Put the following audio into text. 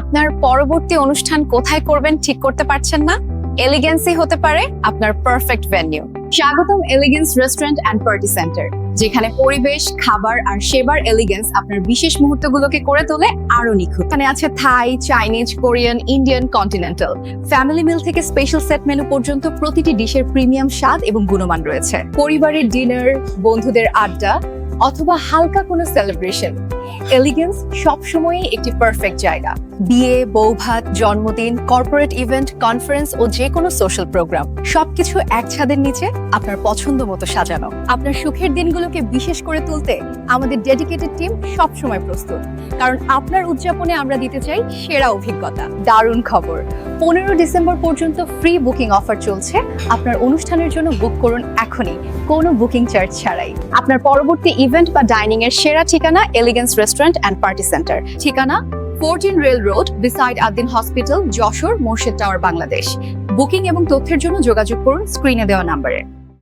আপনার পরবর্তী অনুষ্ঠান কোথায় করবেন ঠিক করতে পারছেন না? এলিগেন্সি হতে পারে আপনার পারফেক্ট ভেন্যু স্বাগতম Elegance Restaurant and Party Centre যেখানে পরিবেশ, খাবার আর সেবার এলিগেন্স আপনার বিশেষ মুহূর্তগুলোকে করে তোলে আরও নিখুঁত। এখানে আছে Thai Chinese Korean Indian continental family meal থেকে স্পেশাল সেট মেনু পর্যন্ত প্রতিটি ডিশের প্রিমিয়াম স্বাদ এবং গুণমান রয়েছে। পরিবারের ডিনার বন্ধুদের আড্ডা অথবা হালকা কোনো সেলিব্রেশন এলিগেন্স সবসময়ই একটি পারফেক্ট জায়গা। বিয়ে, বৌভাত, জন্মদিন কর্পোরেট ইভেন্ট কনফারেন্স ও যে কোনো সোশ্যাল প্রোগ্রাম সবকিছু এক ছাদের নিচে আপনার পছন্দ মতো সাজানো। আপনার সুখের দিনগুলোকে বিশেষ করে তুলতে আমাদের ডেডিকেটেড টিম সবসময় প্রস্তুত। কারণ আপনার উদযাপনে আমরা দিতে চাই সেরা অভিজ্ঞতা। দারুণ খবর। পনেরো ডিসেম্বর পর্যন্ত ফ্রি বুকিং অফার চলছে। আপনার অনুষ্ঠানের জন্য বুক করুন এখনই। কোনো বুকিং চার্জ ছাড়াই। আপনার পরবর্তী ইভেন্ট বা ডাইনিং এর সেরা ঠিকানা Elegance Restaurant and Party Centre ঠিকানা fourteen rail road beside Adin hospital Jessore, Morshed tower Bangladesh. Booking এবং তথ্যের জন্য যোগাযোগ করুন স্ক্রিনে দেওয়া নাম্বারে